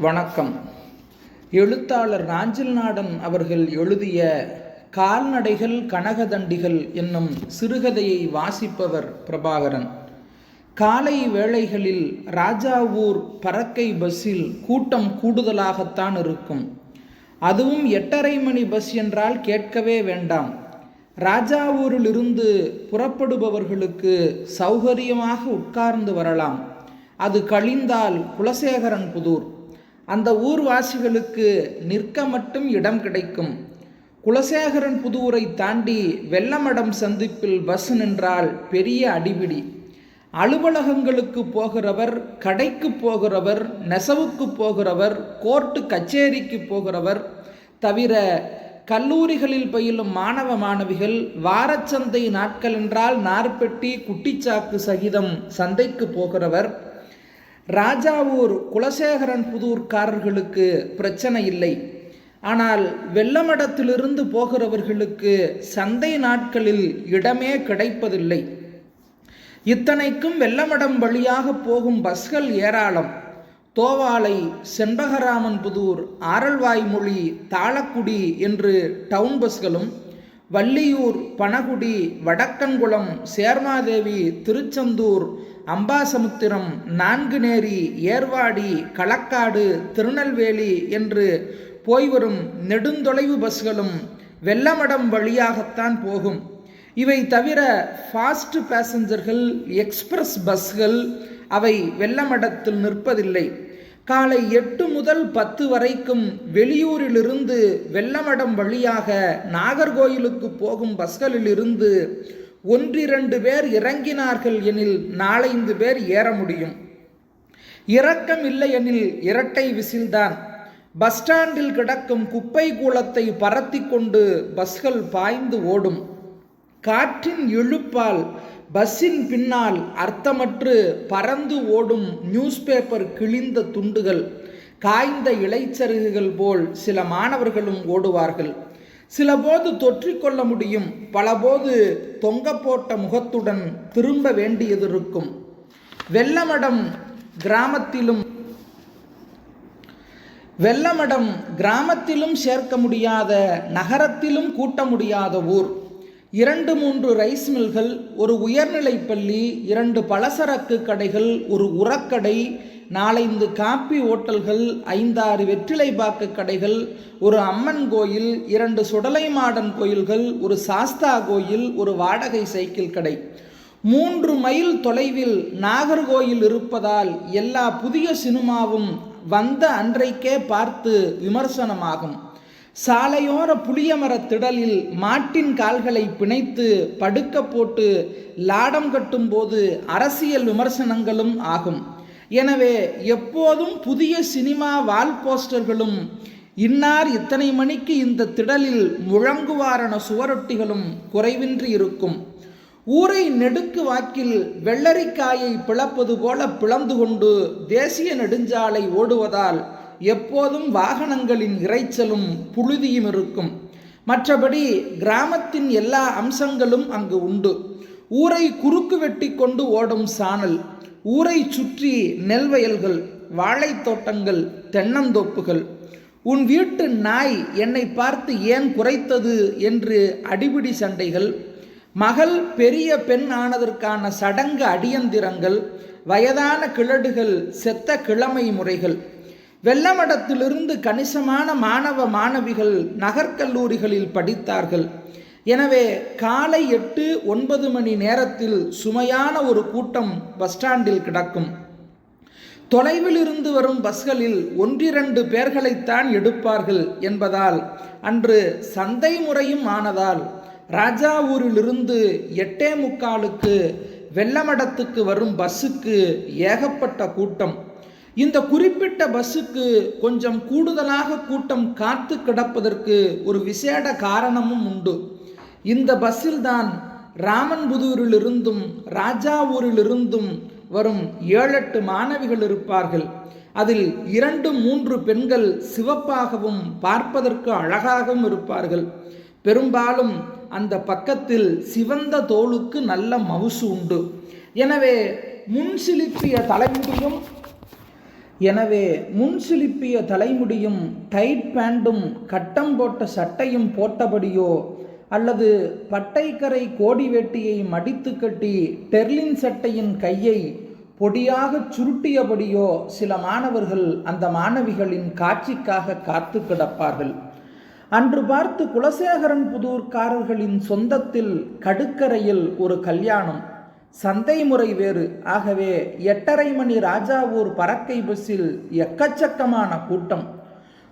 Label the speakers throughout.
Speaker 1: வணக்கம். எழுத்தாளர் நாஞ்சில் நாடன் அவர்கள் எழுதிய கால்நடைகள் கனகதண்டிகள் என்னும் சிறுகதையை வாசிப்பவர் பிரபாகரன். காலை வேளைகளில் ராஜாவூர் பறக்கை பஸ்ஸில் கூட்டம் கூடுதலாகத்தான் இருக்கும். அதுவும் எட்டரை மணி பஸ் என்றால் கேட்கவே வேண்டாம். ராஜாவூரிலிருந்து புறப்படுபவர்களுக்கு சௌகரியமாக உட்கார்ந்து வரலாம். அது கழிந்தால் குலசேகரன் புதூர். அந்த ஊர்வாசிகளுக்கு நிற்க மட்டும் இடம் கிடைக்கும். குலசேகரன் புதூரை தாண்டி வெள்ளமடம் சந்திப்பில் பஸ் நின்றால் பெரிய அடிபிடி. அலுவலகங்களுக்கு போகிறவர் கடைக்கு போகிறவர் நெசவுக்கு போகிறவர் கோர்ட்டு கச்சேரிக்கு போகிறவர் தவிர கல்லூரிகளில் பயிலும் மாணவ மாணவிகள் வாரச்சந்தை நாட்கள் என்றால் நார்பெட்டி குட்டிச்சாக்கு சகிதம் சந்தைக்கு போகிறவர் ராஜாவூர் குலசேகரன் புதூர்காரர்களுக்கு பிரச்சனை இல்லை. ஆனால் வெள்ளமடத்திலிருந்து போகிறவர்களுக்கு சந்தை நாட்களில் இடமே கிடைப்பதில்லை. இத்தனைக்கும் வெள்ளமடம் வழியாக போகும் பஸ்கள் ஏராளம். தோவாலை செண்பகராமன் புதூர் ஆரல்வாய்மொழி தாளக்குடி என்று டவுன் பஸ்களும் வள்ளியூர் பனகுடி வடக்கன்குளம் சேர்மாதேவி திருச்செந்தூர் அம்பாசமுத்திரம் நான்குநேரி ஏர்வாடி களக்காடு திருநெல்வேலி என்று போய் வரும் நெடுந்தொலைவு பஸ்களும் வெள்ளமடம் வழியாகத்தான் போகும். இவை தவிர ஃபாஸ்ட் பேசஞ்சர்கள் எக்ஸ்பிரஸ் பஸ்கள் அவை வெள்ளமடத்தில் நிற்பதில்லை. காலை எட்டு முதல் பத்து வரைக்கும் வெளியூரிலிருந்து வெள்ளமடம் வழியாக நாகர்கோயிலுக்கு போகும் பஸ்களிலிருந்து ஒன்றிரண்டு பேர் இறங்கினார்கள் எனில் நாலைந்து பேர் ஏற முடியும். இரக்கம் இல்லை எனில் இரட்டை விசில்தான். பஸ் ஸ்டாண்டில் கிடக்கும் குப்பை கூலத்தை பரத்தி கொண்டு பஸ்கள் பாய்ந்து ஓடும். காற்றின் இழுப்பால் பஸ்ஸின் பின்னால் அர்த்தமற்று பறந்து ஓடும் நியூஸ் பேப்பர் கிழிந்த துண்டுகள் காய்ந்த இலைச்சருகுகள் போல் சில மாணவர்களும் ஓடுவார்கள். சில போது தொற்றிக்கொள்ள முடியும் பலபோது தொங்க போட்ட முகத்துடன் திரும்ப வேண்டியது இருக்கும் வெள்ளமடம் கிராமத்திலும் வெள்ளமடம் கிராமத்திலும் சேர்க்க முடியாத நகரத்திலும் கூட்ட முடியாத ஊர். இரண்டு மூன்று ரைஸ் மில்கள் ஒரு உயர்நிலைப் பள்ளி இரண்டு பலசரக்கு கடைகள் ஒரு உரக்கடை நாலைந்து காப்பி ஓட்டல்கள் ஐந்தாறு வெற்றிலை பாக்கு கடைகள் ஒரு அம்மன் கோயில் இரண்டு சுடலை மாடன் கோயில்கள் ஒரு சாஸ்தா கோயில் ஒரு வாடகை சைக்கிள் கடை. மூன்று மைல் தொலைவில் நாகர்கோயில் இருப்பதால் எல்லா புதிய சினிமாவும் வந்த அன்றைக்கே பார்த்து விமர்சனமாகும். சாலையோர புளிய திடலில் மாட்டின் கால்களை பிணைத்து படுக்க போட்டு லாடம் கட்டும்போது அரசியல் விமர்சனங்களும் ஆகும். எனவே எப்போதும் புதிய சினிமா வால் போஸ்டர்களும் இன்னார் இத்தனை மணிக்கு இந்த திடலில் முழங்குவாரண சுவரொட்டிகளும் குறைவின்றி இருக்கும். ஊரை நெடுக்கு வாக்கில் வெள்ளரிக்காயை பிளப்பது போல பிளந்து கொண்டு தேசிய நெடுஞ்சாலை ஓடுவதால் எப்போதும் வாகனங்களின் இறைச்சலும் புழுதியும் இருக்கும். மற்றபடி கிராமத்தின் எல்லா அம்சங்களும் அங்கு உண்டு. ஊரை குறுக்கு வெட்டி கொண்டு ஓடும் சாணல் ஊரை சுற்றி நெல் வயல்கள் வாழைத்தோட்டங்கள் தென்னந்தோப்புகள். உன் வீட்டு நாய் என்னை பார்த்து ஏன் குறைத்தது என்று அடிபிடி சண்டைகள். மகள் பெரிய பெண் ஆனதற்கான சடங்கு அடியந்திரங்கள் வயதான கிழடுகள் செத்த கிழமை முறைகள். வெள்ளமடத்திலிருந்து கணிசமான மாணவ மாணவிகள் நகர்கல்லூரிகளில் படித்தார்கள். எனவே காலை எட்டு ஒன்பது மணி நேரத்தில் சுமையான ஒரு கூட்டம் பஸ் ஸ்டாண்டில் கிடக்கும். தொலைவில் இருந்து வரும் பஸ்களில் ஒன்றிரண்டு பேர்களைத்தான் எடுப்பார்கள் என்பதால் அன்று சந்தை முறையும் ஆனதால் ராஜாவூரிலிருந்து எட்டே முக்காலுக்கு வெள்ளமடத்துக்கு வரும் பஸ்ஸுக்கு ஏகப்பட்ட கூட்டம். இந்த குறிப்பிட்ட பஸ்ஸுக்கு கொஞ்சம் கூடுதலாக கூட்டம் காத்து கிடப்பதற்கு ஒரு விசேட காரணமும் உண்டு. இந்த பஸ்ஸில்தான் ராமன்புதூரிலிருந்தும் ராஜாவூரிலிருந்தும் வரும் ஏழெட்டு மாணவிகள் இருப்பார்கள். அதில் இரண்டு மூன்று பெண்கள் சிவப்பாகவும் பார்ப்பதற்கு அழகாகவும் இருப்பார்கள். பெரும்பாலும் அந்த பக்கத்தில் சிவந்த தோலுக்கு நல்ல மவுசு உண்டு. எனவே முன் சிலிப்பிய தலைமுடியும் எனவே முன் சிலிப்பிய தலைமுடியும் டைட் பேண்டும் கட்டம் போட்ட சட்டையும் போட்டபடியோ அல்லது பட்டைக்கரை கோடி வேட்டியை மடித்து கட்டி டெர்லின் சட்டையின் கையை பொடியாகச் சுருட்டியபடியோ சில மாணவர்கள் அந்த மாணவிகளின் காட்சிக்காக காத்து கிடப்பார்கள். அன்று பார்த்து குலசேகரன் புதூர்காரர்களின் சொந்தத்தில் கடுக்கரையில் ஒரு கல்யாணம். சந்தை முறை வேறு. ஆகவே எட்டரை மணி ராஜாவூர் பறக்கை பஸ்ஸில் எக்கச்சக்கமான கூட்டம்.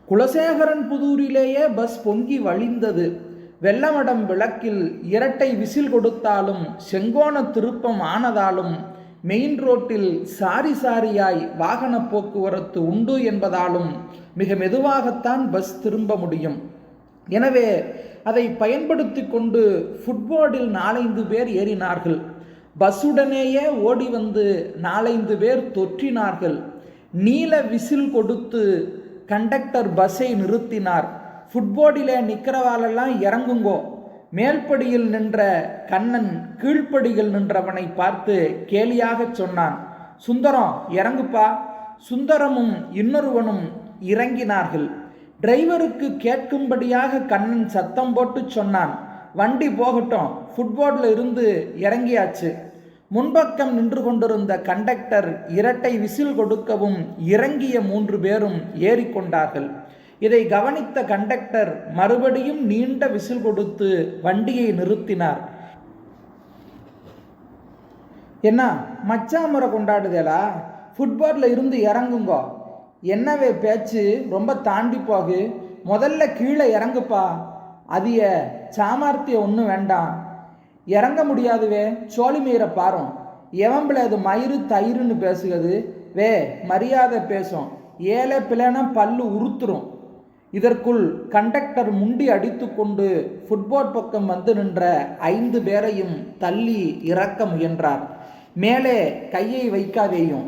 Speaker 1: குலசேகரன் புதூரிலேயே பஸ் பொங்கி வழிந்தது. வெள்ளமடம் விளக்கில் இரட்டை விசில் கொடுத்தாலும் செங்கோண திருப்பம் ஆனதாலும் மெயின் ரோட்டில் சாரி சாரியாய் வாகன போக்குவரத்து உண்டு என்பதாலும் மிக மெதுவாகத்தான் பஸ் திரும்ப முடியும். எனவே அதை பயன்படுத்தி கொண்டு ஃபுட்போர்டில் நாலைந்து பேர் ஏறினார்கள். பஸ்ஸுடனேயே ஓடி வந்து நாலைந்து பேர் தொற்றினார்கள். நீல விசில் கொடுத்து கண்டக்டர் பஸ்ஸை நிறுத்தினார். ஃபுட்போர்டில் நிற்கிறவாளெல்லாம் இறங்குங்கோ. மேல்படியில் நின்ற கண்ணன் கீழ்ப்படியில் நின்றவனை பார்த்து கேலியாகச் சொன்னான் சுந்தரம் இறங்குப்பா. சுந்தரமும் இன்னொருவனும் இறங்கினார்கள். டிரைவருக்கு கேட்கும்படியாக கண்ணன் சத்தம் போட்டு சொன்னான் வண்டி போகட்டும் ஃபுட்போர்டில் இருந்து இறங்கியாச்சு. முன்பக்கம் நின்று கொண்டிருந்த கண்டக்டர் இரட்டை விசில் கொடுக்கவும் இறங்கிய மூன்று பேரும் ஏறிக்கொண்டார்கள் இதை கவனித்த கண்டக்டர் மறுபடியும் நீண்ட விசில் கொடுத்து வண்டியை நிறுத்தினார். என்ன மச்சாமுறை கொண்டாடுதேலா? ஃபுட்பாலில் இருந்து இறங்குங்கோ. என்னவே பேச்சு ரொம்ப தாண்டி போகு. முதல்ல கீழே இறங்குப்பா. அதிய சாமர்த்தியம் ஒன்றும் வேண்டாம். இறங்க முடியாதுவே சோழி மீரை பாரும். எவம்பில் அது மயிறு தயிருன்னு பேசுகிறது? வே மரியாதை பேசும். ஏழை பிள்ளைனா பல்லு உறுத்துரும் இதற்குள் கண்டக்டர் முண்டி அடித்துக்கொண்டு ஃபுட்போர்ட் பக்கம் வந்து நின்ற ஐந்து பேரையும் தள்ளி இறக்க முயன்றார். மேலே கையை வைக்காதேயும்.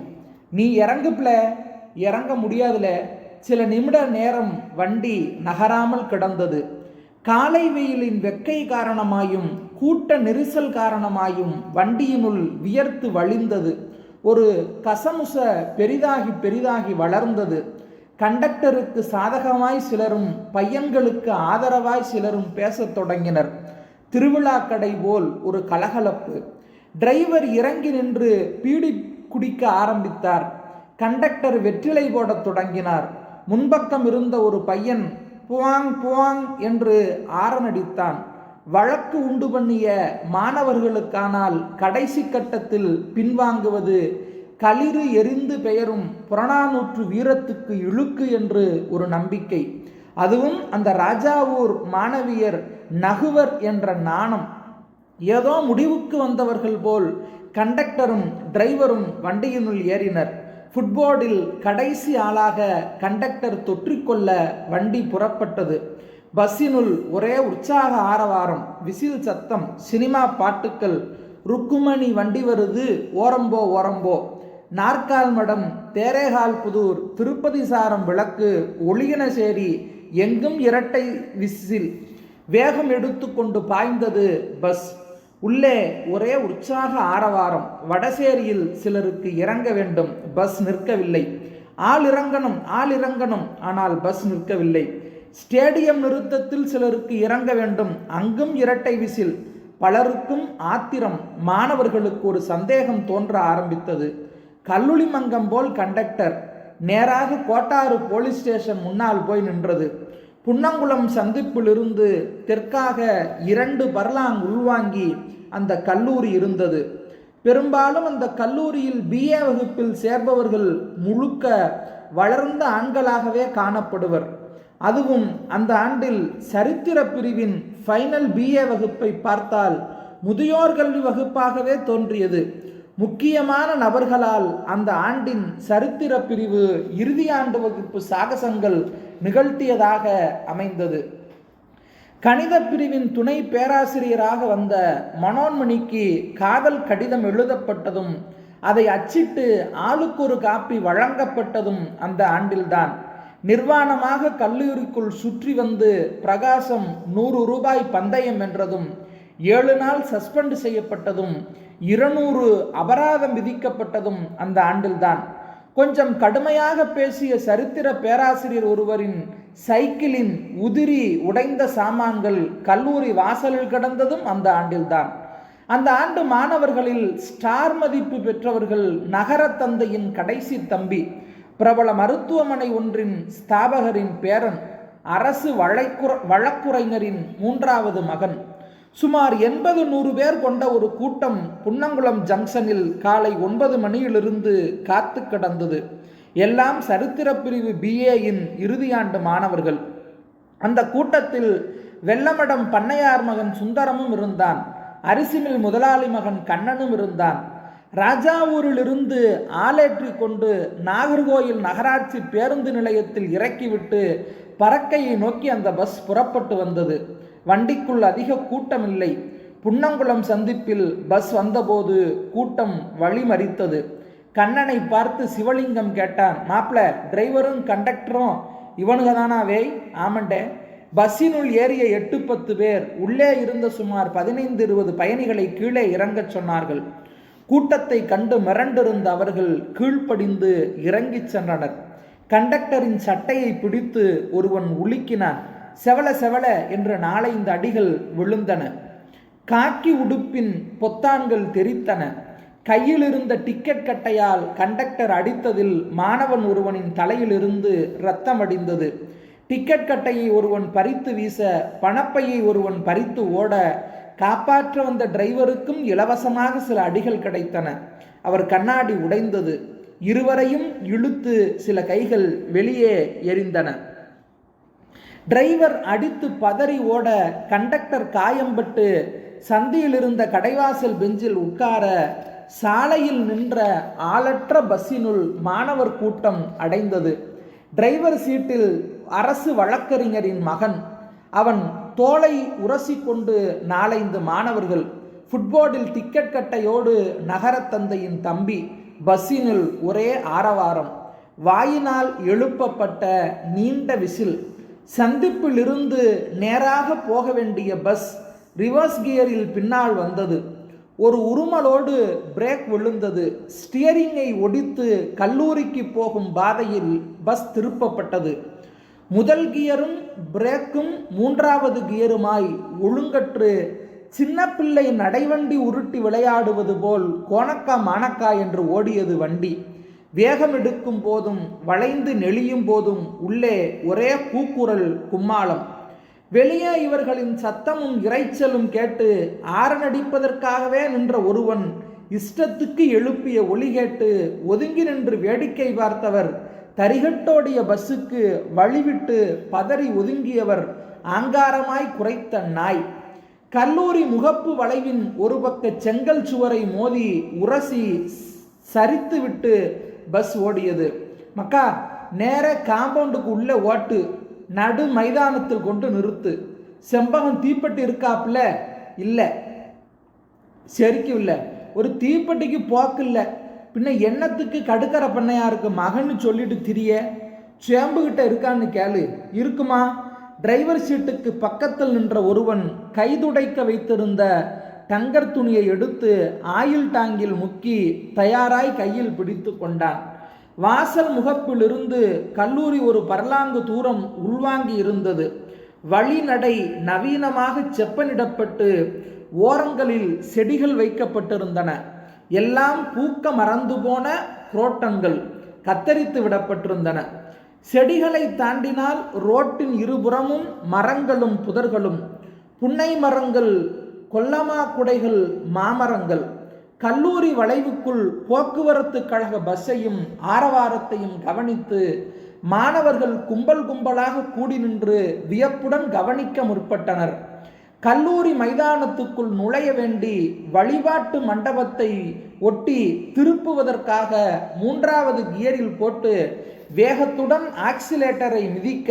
Speaker 1: நீ இறங்குப்ல இறங்க முடியாதுல. சில நிமிட நேரம் வண்டி நகராமல் கிடந்தது. காலை வெயிலின் வெக்கை காரணமாயும் கூட்ட நெரிசல் காரணமாயும் வண்டியினுள் வியர்த்து வழிந்தது. ஒரு கசமுச பெரிதாகி பெரிதாகி வளர்ந்தது. கண்டக்டருக்கு சாதகமாய் சிலரும் பையன்களுக்கு ஆதரவாய் சிலரும் பேசத் தொடங்கினர். திருவிழா கடை போல் ஒரு கலகலப்பு. டிரைவர் இறங்கி நின்று பீடி குடிக்க ஆரம்பித்தார். கண்டக்டர் வெற்றிலை போடத் தொடங்கினார். முன்பக்கம் இருந்த ஒரு பையன் புவாங் புவாங் என்று ஆரனடித்தான் வழக்கு உண்டு பண்ணிய மாணவர்களுக்கானால் கடைசி கட்டத்தில் பின்வாங்குவது களிறு எரிந்து பெயரும் புறநானூற்று வீரத்துக்கு இழுக்கு என்று ஒரு நம்பிக்கை. அதுவும் அந்த ராஜாவூர் மாணவியர் நகுவர் என்ற நாணம். ஏதோ முடிவுக்கு வந்தவர்கள் போல் கண்டக்டரும் டிரைவரும் வண்டியினுள் ஏறினர். ஃபுட்போர்டில் கடைசி ஆளாக கண்டக்டர் தொற்றிக்கொள்ள வண்டி புறப்பட்டது. பஸ்ஸினுள் ஒரே உற்சாக ஆரவாரம் விசில் சத்தம் சினிமா பாட்டுக்கள். ருக்குமணி வண்டி வருது ஓரம்போ ஓரம்போ. நாற்கால் மடம் தேரேகால் புதூர் திருப்பதி சாரம் விளக்கு ஒளியனசேரி எங்கும் இரட்டை விசில். வேகம் எடுத்துக்கொண்டு பாய்ந்தது பஸ். உள்ளே ஒரே உற்சாக ஆரவாரம். வடசேரியில் சிலருக்கு இறங்க வேண்டும். பஸ் நிற்கவில்லை. ஆள் இறங்கணும் ஆள் இறங்கணும் ஆனால் பஸ் நிற்கவில்லை. ஸ்டேடியம் நிறுத்தத்தில் சிலருக்கு இறங்க வேண்டும். அங்கும் இரட்டை விசில். பலருக்கும் ஆத்திரம். மாணவர்களுக்கு ஒரு சந்தேகம் தோன்ற ஆரம்பித்தது. கல்லுளி மங்கம் போல் கண்டக்டர். நேராக கோட்டாறு போலீஸ் ஸ்டேஷன் முன்னால் போய் நின்றது. புன்னங்குளம் சந்திப்பிலிருந்து தெற்காக இரண்டு பர்லாங் உள்வாங்கி அந்த கல்லூரி இருந்தது. பெரும்பாலும் அந்த கல்லூரியில் பிஏ வகுப்பில் சேர்பவர்கள் முழுக்க வளர்ந்த ஆண்களாகவே காணப்படுவர். அதுவும் அந்த ஆண்டில் சரித்திர பிரிவின் ஃபைனல் பிஏ வகுப்பை பார்த்தால் முதியோர் கல்வி வகுப்பாகவே தோன்றியது. முக்கியமான நபர்களால் அந்த ஆண்டின் சரித்திர பிரிவு இறுதி ஆண்டு வகுப்பு சாகசங்கள் நிகழ்த்தியதாக அமைந்தது. கணித பிரிவின் துணை பேராசிரியராக வந்த மனோன்மணிக்கு காதல் கடிதம் எழுதப்பட்டதும் அதை அச்சிட்டு ஆளுக்கு ஒரு காப்பி வழங்கப்பட்டதும் அந்த ஆண்டில்தான். நிர்வாணமாக கல்லூரிக்குள் சுற்றி வந்து பிரகாசம் நூறு ரூபாய் பந்தயம் வென்றதும் ஏழு நாள் சஸ்பெண்ட் செய்யப்பட்டதும் இருநூறு அபராதம் விதிக்கப்பட்டதும் அந்த ஆண்டில்தான். கொஞ்சம் கடுமையாக பேசிய சரித்திர பேராசிரியர் ஒருவரின் சைக்கிளின் உதிரி உடைந்த சாமான்கள் கல்லூரி வாசலில் கிடந்ததும் அந்த ஆண்டில்தான். அந்த ஆண்டு மாணவர்களில் ஸ்டார் மதிப்பு பெற்றவர்கள் நகர தந்தையின் கடைசி தம்பி பிரபல மருத்துவமனை ஒன்றின் ஸ்தாபகரின் பேரன் அரசு வழக்குற வழக்குரைஞரின் மூன்றாவது மகன். சுமார் எண்பது நூறு பேர் கொண்ட ஒரு கூட்டம் புன்னங்குளம் ஜங்ஷனில் காலை ஒன்பது மணியிலிருந்து காத்து கிடந்தது. எல்லாம் சரித்திர பிரிவு பிஏயின் இறுதியாண்டு மாணவர்கள். அந்த கூட்டத்தில் வெள்ளமடம் பண்ணையார் மகன் சுந்தரமும் இருந்தான். அரிசிமில் முதலாளி மகன் கண்ணனும் இருந்தான். ராஜாவூரிலிருந்து ஆளேற்றி கொண்டு நாகர்கோயில் நகராட்சி பேருந்து நிலையத்தில் இறக்கிவிட்டு பறக்கையை நோக்கி அந்த பஸ் புறப்பட்டு வந்தது. வண்டிக்குள் அதிக கூட்டம் இல்லை புன்னங்குளம் சந்திப்பில் பஸ் வந்தபோது கூட்டம் வழிமறித்தது. கண்ணனை பார்த்து சிவலிங்கம் கேட்டான் மாப்பிள டிரைவரும் கண்டக்டரும் இவனுங்க தானா ஆமண்டே. பஸ்ஸினுள் ஏறிய எட்டு பத்து பேர் உள்ளே இருந்த சுமார் பதினைந்து இருபது பயணிகளை கீழே இறங்கச் சொன்னார்கள். கூட்டத்தை கண்டு மிரண்டிருந்த அவர்கள் கீழ்ப்படிந்து இறங்கிச் சென்றனர். கண்டக்டரின் சட்டையை பிடித்து ஒருவன் உலுக்கினான். செவல செவல என்ற நாலைந்து அடிகள் விழுந்தன. காக்கி உடுப்பின் பொத்தான்கள் தெரித்தன. கையில் இருந்த டிக்கெட் கட்டையால் கண்டக்டர் அடித்ததில் மாணவன் ஒருவனின் தலையிலிருந்து இரத்தம் அடிந்தது. டிக்கெட் கட்டையை ஒருவன் பறித்து வீச பணப்பையை ஒருவன் பறித்து ஓட காப்பாற்ற வந்த டிரைவருக்கும் இலவசமாக சில அடிகள் கிடைத்தன. அவர் கண்ணாடி உடைந்தது. இருவரையும் இழுத்து சில கைகள் வெளியே எரிந்தன டிரைவர் அடித்து பதறி ஓட கண்டக்டர் காயம்பட்டு சந்தியில் இருந்த கடைவாசல் பெஞ்சில் உட்கார சாலையில் நின்ற ஆளற்ற பஸ்ஸினுள் மாணவர் கூட்டம் அடைந்தது. டிரைவர் சீட்டில் அரசு வழக்கறிஞரின் மகன். அவன் தோலை உரசிக்கொண்டு நாலைந்து மாணவர்கள். ஃபுட்போர்டில் டிக்கெட் கட்டையோடு நகரத்தந்தையின் தம்பி. பஸ்ஸினுள் ஒரே ஆரவாரம். வாயினால் எழுப்பப்பட்ட நீண்ட விசில். சந்திப்பிலிருந்து நேராக போக வேண்டிய பஸ் ரிவர்ஸ் கியரில் பின்னால் வந்தது. ஒரு உருமலோடு பிரேக் விழுந்தது. ஸ்டியரிங்கை ஒடித்து கல்லூரிக்கு போகும் பாதையில் பஸ் திருப்பப்பட்டது. முதல் கியரும் பிரேக்கும் மூன்றாவது கியருமாய் ஒழுங்கற்று சின்ன பிள்ளை நடைவண்டி உருட்டி விளையாடுவது போல் கோணக்கா மானக்கா என்று ஓடியது வண்டி. வேகம் எடுக்கும் போதும் வளைந்து நெளியும் போதும் உள்ளே ஒரே கூக்குரல் கும்மாளம். வெளியே இவர்களின் சத்தமும் இரைச்சலும் கேட்டு ஆரனடிப்பதற்காகவே நின்ற ஒருவன் இஷ்டத்துக்கு எழுப்பிய ஒளி கேட்டு ஒதுங்கி நின்று வேடிக்கை பார்த்தவர் தரிகட்டோடிய பஸ்ஸுக்கு வழிவிட்டு பதறி ஒதுங்கியவர் ஆங்காரமாய் குறைத்த நாய். கல்லூரி முகப்பு வளைவின் ஒரு பக்க செங்கல் சுவரை மோதி உரசி சரித்துவிட்டு பஸ் ஓடியது. மக்கா நேர காம்பவுண்டுக்கு உள்ள ஓட்டு நடு மைதானத்தில் கொண்டு நிறுத்து. செம்பகம் தீப்பெட்டி இருக்காப்புல? இல்லை. சரிக்கும் இல்லை. ஒரு தீப்பெட்டிக்கு போக்கு இல்லை. பின்ன எண்ணத்துக்கு கடுக்கற பண்ணையாருக்கு மகன்னு சொல்லிட்டு திரிய. சேம்புகிட்ட இருக்கான்னு கேளு. இருக்குமா? டிரைவர் சீட்டுக்கு பக்கத்தில் நின்ற ஒருவன் கைதுடைக்க வைத்திருந்த டங்கர் துணியை எடுத்து ஆயில் டாங்கில் முக்கி தயாராய் கையில் பிடித்து கொண்டான் வாசல் முகப்பிலிருந்து கல்லூரி ஒரு பரலாங்கு தூரம் உள்வாங்கி இருந்தது. வழிநடை நவீனமாக செப்பனிடப்பட்டு ஓரங்களில் செடிகள் வைக்கப்பட்டிருந்தன. எல்லாம் பூக்க மறந்து போன குரோட்டன்கள் கத்தரித்து விடப்பட்டிருந்தன. செடிகளை தாண்டினால் ரோட்டின் இருபுறமும் மரங்களும் புதர்களும். புன்னை மரங்கள் கொல்லமா குடைகள் மாமரங்கள் கல்லூரி வளைவுக்குள் போக்குவரத்து கழக பஸ்ஸையும் ஆரவாரத்தையும் கவனித்து மாணவர்கள் கும்பல் கும்பலாக கூடி நின்று வியப்புடன் கவனிக்க முற்பட்டனர். கல்லூரி மைதானத்துக்குள் நுழைய வேண்டி வழிபாட்டு மண்டபத்தை ஒட்டி திருப்புவதற்காக மூன்றாவது கியரில் போட்டு வேகத்துடன் ஆக்சிலேட்டரை மிதிக்க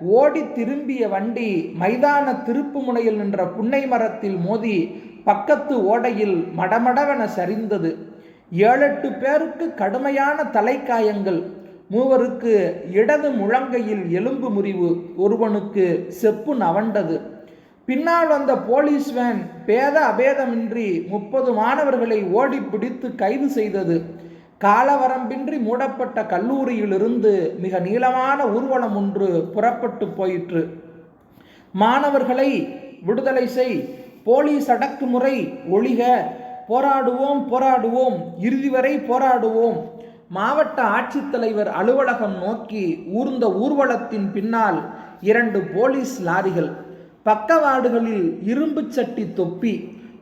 Speaker 1: ஓடி திரும்பிய வண்டி மைதான திருப்பு முனையில் நின்ற புன்னை மரத்தில் மோதி பக்கத்து ஓடையில் மடமடவென சரிந்தது. ஏழெட்டு பேருக்கு கடுமையான தலைக்காயங்கள். மூவருக்கு இடது முழங்கையில் எலும்பு முறிவு. ஒருவனுக்கு செப்பு நவண்டது. பின்னால் வந்த போலீஸ் வேன் பேத அபேதமின்றி முப்பது மாணவர்களை ஓடி பிடித்து கைது செய்தது. காலவரம்பின்றி மூடப்பட்ட கல்லூரியிலிருந்து மிக நீளமான ஊர்வலம் ஒன்று புறப்பட்டு போயிற்று. மாணவர்களை விடுதலை செய் போலீஸ் அடக்குமுறை ஒழிக போராடுவோம் போராடுவோம் இறுதி வரை போராடுவோம். மாவட்ட ஆட்சித்தலைவர் அலுவலகம் நோக்கி ஊர்ந்த ஊர்வலத்தின் பின்னால் இரண்டு போலீஸ் லாரிகள் பக்கவாடுகளில் இரும்பு சட்டி தொப்பி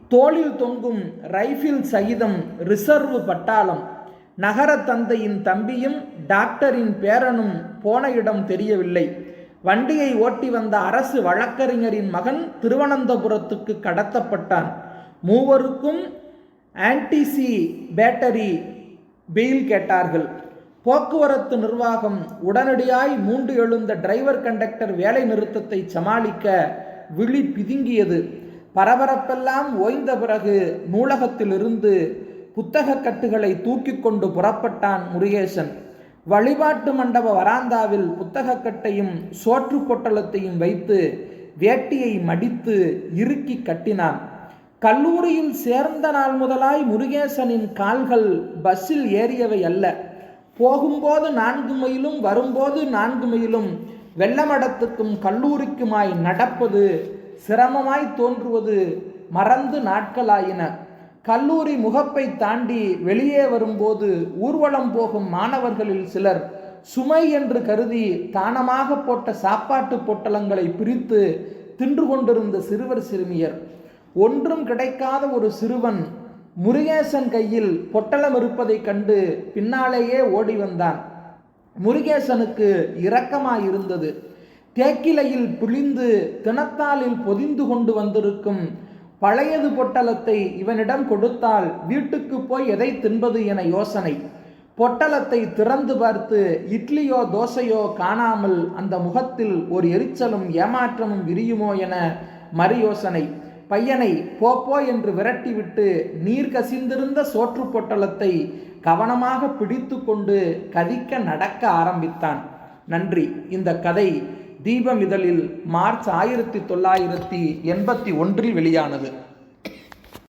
Speaker 1: தோளில் தொங்கும் ரைஃபிள் சகிதம் ரிசர்வ் பட்டாளம் நகர தந்தையின் தம்பியும் டாக்டரின் பேரனும் போன இடம் தெரியவில்லை. வண்டியை ஓட்டி வந்த அரசு வழக்கறிஞரின் மகன் திருவனந்தபுரத்துக்கு கடத்தப்பட்டான். மூவருக்கும் ஆன்டிசி பேட்டரி பெயில் கேட்டார்கள். போக்குவரத்து நிர்வாகம் உடனடியாய் மூண்டு எழுந்த டிரைவர் கண்டக்டர் வேலை நிறுத்தத்தை சமாளிக்க விழி பிதுங்கியது. பரபரப்பெல்லாம் ஓய்ந்த பிறகு நூலகத்திலிருந்து புத்தக கட்டுகளை தூக்கி கொண்டு புறப்பட்டான் முருகேசன். வழிபாட்டு மண்டப வராந்தாவில் புத்தகக்கட்டையும் சோற்று பொட்டலத்தையும் வைத்து வேட்டியை மடித்து இறுக்கி கட்டினான். கல்லூரியில் சேர்ந்த நாள் முதலாய் முருகேசனின் கால்கள் பஸ்ஸில் ஏறியவை அல்ல. போகும்போது நான்கு மைலும் வரும்போது நான்கு மைலும் வெள்ளமடத்துக்கும் கல்லூரிக்குமாய் நடப்பது சிரமமாய் தோன்றுவது மறந்து நாட்களாயின. கல்லூரி முகப்பை தாண்டி வெளியே வரும்போது ஊர்வலம் போகும் மாணவர்களில் சிலர் சுமை என்று கருதி தானமாக போட்ட சாப்பாட்டு பொட்டலங்களை பிரித்து தின்று கொண்டிருந்த சிறுவர் சிறுமியர். ஒன்றும் கிடைக்காத ஒரு சிறுவன் முருகேசன் கையில் பொட்டலம் இருப்பதைக் கண்டு பின்னாலேயே ஓடி வந்தான். முருகேசனுக்கு இரக்கமாயிருந்தது. தேக்கிலையில் பிழிந்து தினத்தாளில் பொதிந்து கொண்டு வந்திருக்கும் பழையது பொட்டலத்தை இவனிடம் கொடுத்தால் வீட்டுக்கு போய் எதை தின்பது என யோசனை. பொட்டலத்தை திறந்து பார்த்து இட்லியோ தோசையோ காணாமல் அந்த முகத்தில் ஒரு எரிச்சலும் ஏமாற்றமும் விரியுமோ என மறுயோசனை. பையனை போப்போ என்று விரட்டிவிட்டு நீர் கசிந்திருந்த சோற்று பொட்டலத்தை கவனமாக பிடித்து கொண்டு கதிக்க நடக்க ஆரம்பித்தான். நன்றி. இந்த கதை தீபமிதழில் மார்ச் ஆயிரத்தி தொள்ளாயிரத்தி எண்பத்தி ஒன்றில் வெளியானது.